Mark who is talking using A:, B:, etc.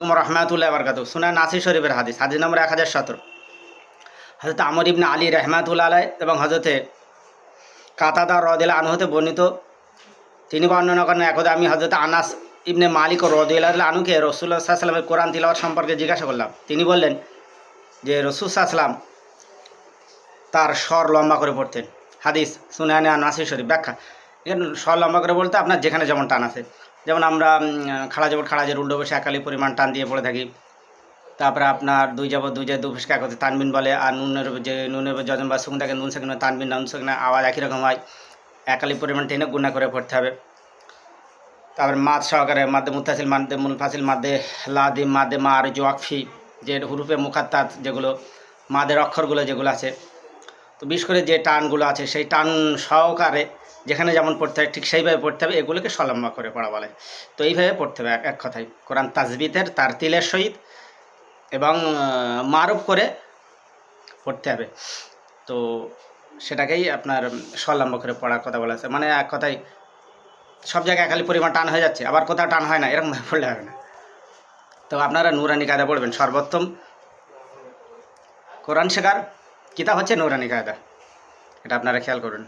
A: রহমাতুল্লাহ বরকাত সুনা নাসির শরীফের হাদিস হাদিস নম্বর এক হাজার সতেরো। হজরত আমর ইবনে আলী রহমাতুল্লাহ এবং হজরতে কাতাদা রদিল আনহতে বর্ণিত। তিনি বর্ণনা করেন, একদা আমি হজরত আনাস ইবনে মালিক ও রদিল আনুকে রসুল্লাহ সাল্লামের কোরআন তিলাওয়াত সম্পর্কে জিজ্ঞাসা করলাম। তিনি বললেন যে, রসুল সাল্লাম তার স্বর লম্বা করে পড়তেন। হাদিস সুনায়নে নাসির শরীফ ব্যাখ্যা। স্বর লম্বা করে বলতে আপনার যেখানে যেমন টান আছে। যেমন আমরা খাড়া যাবট খাড়া যে উল্টো বসে একালি পরিমাণ টান দিয়ে পড়ে থাকি। তারপরে আপনার দুই যাব দুই যায় দু ফিসকে এক হতে তানবিন বলে, আর নুনের যে, নুনের যজন বা সুগুন থাকে নুন সেখানে তানবিন, নুন সেখানে আওয়াজ একই রকম হয়। একালি পরিমাণ টেনে গুণা করে পড়তে হবে। তারপরে মাদ সহকারে মাদ্দে মুতাসিল মাদ্দে মুলফাসিল মাদ্দে লাদিম মাদ্দে মা আর জোয়াকফি যে হুরুফে মুখাত্তাত যেগুলো, মাদের অক্ষরগুলো যেগুলো আছে। তো বিশেষ করে যে টানগুলো আছে, সেই টান সহকারে যেখানে যেমন পড়তে হয় ঠিক সেইভাবে পড়তে হবে। এগুলোকে সলম্বা করে পড়া বলে। তো এইভাবে পড়তে হবে এক- কথায়। কোরআন তাজবিতের তার তিলের সহিত এবং মারুফ করে পড়তে হবে। তো সেটাকেই আপনার সলম্বা করে পড়ার কথা বলা আছে। মানে এক কথায় সব জায়গায় খালি পরিমাণ টান হয়ে যাচ্ছে, আবার কোথাও টান হয় না এরকমভাবে পড়লে হবে না। তো আপনারা নুরানি কায়দা পড়বেন। সর্বোত্তম কোরআন শেখার কিতাব হচ্ছে নৌরানি কায়দা। এটা আপনারা খেয়াল করবেন